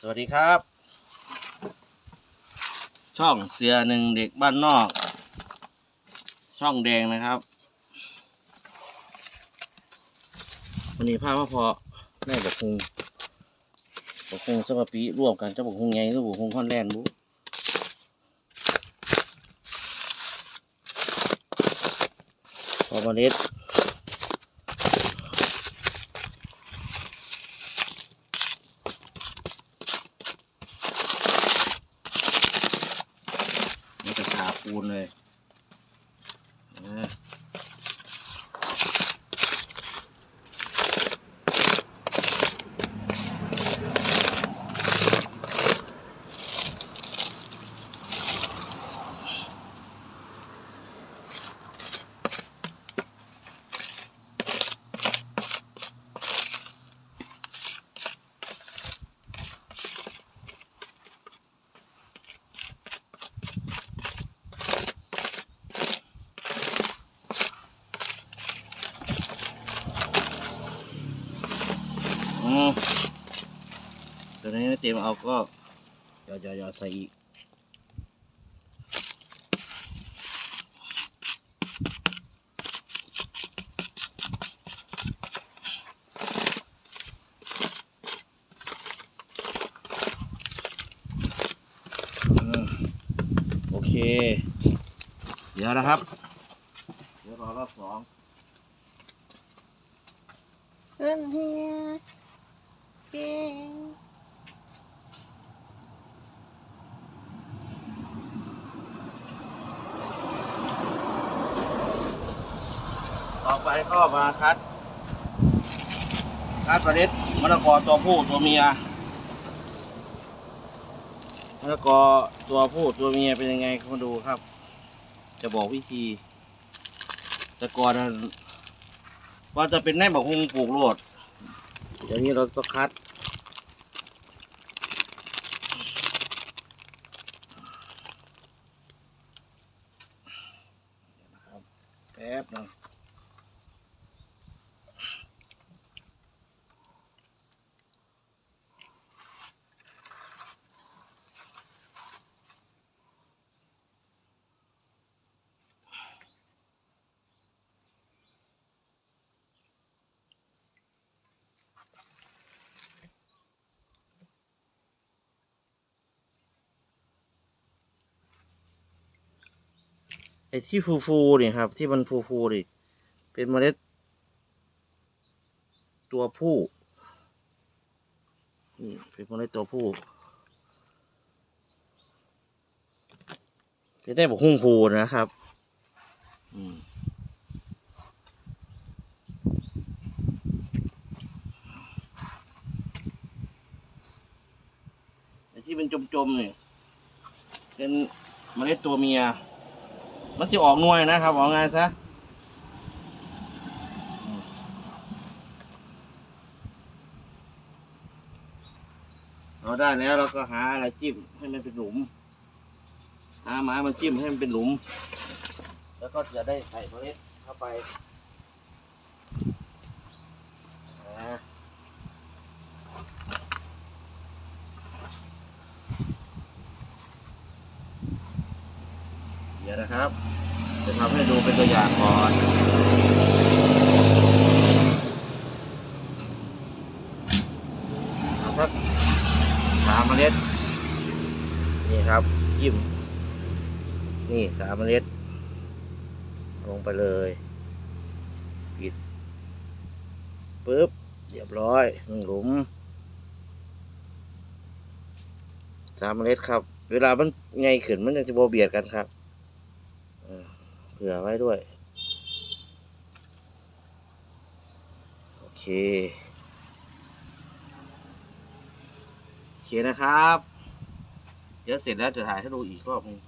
สวัสดีครับ ช่องเสือหนึ่งเด็กบ้านนอก ช่องแดงนะครับวันนี้พามาพอแม่บอกคงบอกคงสมปีร่วมกันเจ้าบอกคงไงหรือบอกคงคอนแลนบุพอมาเล็ด นี่จะทาปูนเลยนะ ตัวนี้ไม่เต็มเอาก็ยอดยอดหยอดใส่อีกโอเค เดี๋ยวนะครับ เดี๋ยวรอรอบสอง I'm here. ต่อไปก็มาคัด คัดประเด็ดมะละกอตัวผู้ตัวเมียมะละกอตัวผู้ตัวเมียเป็นยังไงมาดูครับ จะบอกวิธีแต่ก่อนว่าจะเป็นแน่บอกคงปลูกโลดเดี๋ยวนี้เราต้องคัดแป๊บหนึง ที่ฟูฟูนี่ครับ ที่มันฟูฟูนี่เป็นเมล็ด ตัวผู้นี่เป็นเมล็ดตัวผู้จะได้บอกหุ้งพูนะครับอืมไอที่เป็นจมๆนี่เป็นเมล็ดตัวเมีย มันจะออกหน่วยนะครับออกไงายซะเราได้แล้วเราก็หาอะไรจิ้มให้มันเป็นหลุมหาไม้มาจิ้มให้มันเป็นหลุม แล้วก็จะได้ใส่เมล็ดเข้าไปนะ ดี๋ยวนะครับ จะทำให้ดูเป็นตัวอย่างก่อนเอาสักสามเมล็ด นี่ครับจิ้ม นี่สามเมล็ด ลงไปเลย ปิดปึ๊บเรียบร้อยหนึ่งหลุมสามเมล็ดครับ เวลามันไงขึ้นมันจะโบเบียดกันครับ เผื่อไว้ด้วย โอเค โอเคนะครับ เดี๋ยวเสร็จแล้วจะถ่ายให้ดูอีกรอบหนึง